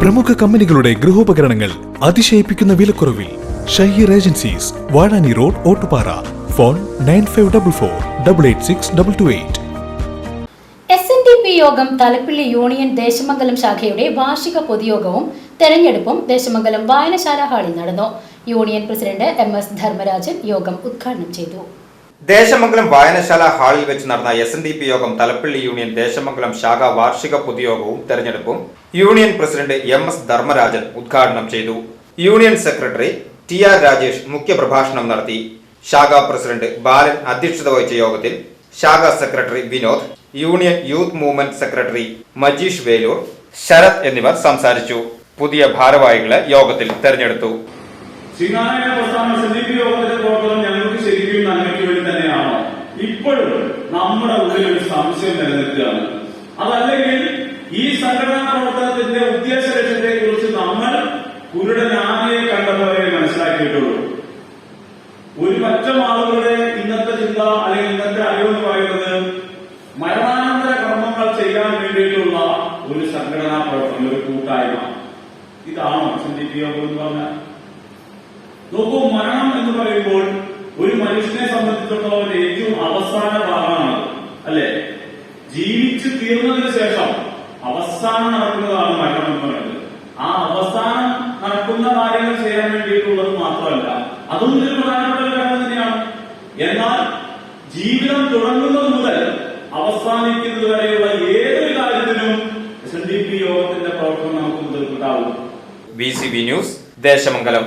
പ്രമുഖ കമ്പനികളുടെ ഗൃഹോപകരണങ്ങൾ അതിശയിപ്പിക്കുന്ന വിലക്കുറവിൽ Shaheer agencies Vazhani road Ottupara. Phone nine five double four double eight six double two eight. S N D P യോഗം Thalappilly union Desamangalam ശാഖയുടെ വാർഷിക പൊതുയോഗവും തെരഞ്ഞെടുപ്പും ദേശമംഗലം വായനശാല ഹാളിൽ നടന്നു. Union president M S Dharmarajan യോഗം ഉദ്ഘാടനം ചെയ്തു. ദേശമംഗലം വായനശാല ഹാളിൽ വെച്ച് നടന്ന എസ് എൻ ഡി പി യോഗം തലപ്പള്ളി യൂണിയൻ ദേശമംഗലം ശാഖ വാർഷിക പൊതുയോഗവും തെരഞ്ഞെടുപ്പും union president M S Dharmarajan ഉദ്ഘാടനം ചെയ്തു. Union secretary T R Rajesh മുഖ്യപ്രഭാഷണം നടത്തി. ശാഖ പ്രസിഡന്റ് ബാലൻ അധ്യക്ഷത വഹിച്ച യോഗത്തിൽ ശാഖ secretary Vinod union youth movement secretary Majeesh Velur Sarath എന്നിവർ സംസാരിച്ചു. പുതിയ ഭാരവാഹികളെ യോഗത്തിൽ തെരഞ്ഞെടുത്തു. ഞങ്ങൾക്ക് ശരിക്കും ഇപ്പോഴും നമ്മുടെ ഉള്ളിൽ ഒരു സംശയം നിലനിൽക്കുകയാണ്. അതല്ലെങ്കിൽ ഈ സംഘടനാ പ്രവർത്തനത്തിന്റെ ഉദ്ദേശ ലക്ഷ്യത്തെ കുറിച്ച് നമ്മൾ കുരുടനാനയെ കണ്ടവരെ മനസ്സിലാക്കിയിട്ടുള്ളൂ. ഒരു പറ്റം ആളുകളുടെ ഇന്നത്തെ ചിന്ത അല്ലെങ്കിൽ ഇന്നത്തെ അറിവെന്ന് പറയുന്നത് മരണാനന്തര കർമ്മങ്ങൾ ചെയ്യാൻ വേണ്ടിയിട്ടുള്ള ഒരു സംഘടനാ പ്രവർത്തനം ഒരു കൂട്ടായ്മ. ഇതാണോ ചിന്തിക്കുക എന്ന് പറഞ്ഞാൽ? നോക്കൂ മരണം എന്ന് പറയുമ്പോൾ ഒരു മനുഷ്യനെ സംബന്ധിച്ചിടത്തോളം ഏറ്റവും അവസാന ഭാഗമാണ് അല്ലെ? ജീവിച്ചു തീർന്നതിന് ശേഷം അവസാനം നടക്കുന്നതാണ് മരണം എന്ന് പറയുന്നത്. ആ അവസാനം നടക്കുന്ന കാര്യങ്ങൾ ചെയ്യാൻ വേണ്ടിയിട്ടുള്ളത് മാത്രമല്ല അതും ഒരു പ്രധാനപ്പെട്ട ഒരു കാര്യം തന്നെയാണ്. എന്നാൽ ജീവിതം തുടങ്ങുന്നത് മുതൽ അവസാനിക്കുന്നത് വരെയുള്ള ഏതൊരു കാര്യത്തിനും എസ് എൻ ഡി പി യോഗത്തിന്റെ പ്രവർത്തനം നമുക്ക് മുതൽ ഉണ്ടാവും B C B news Desamangalam.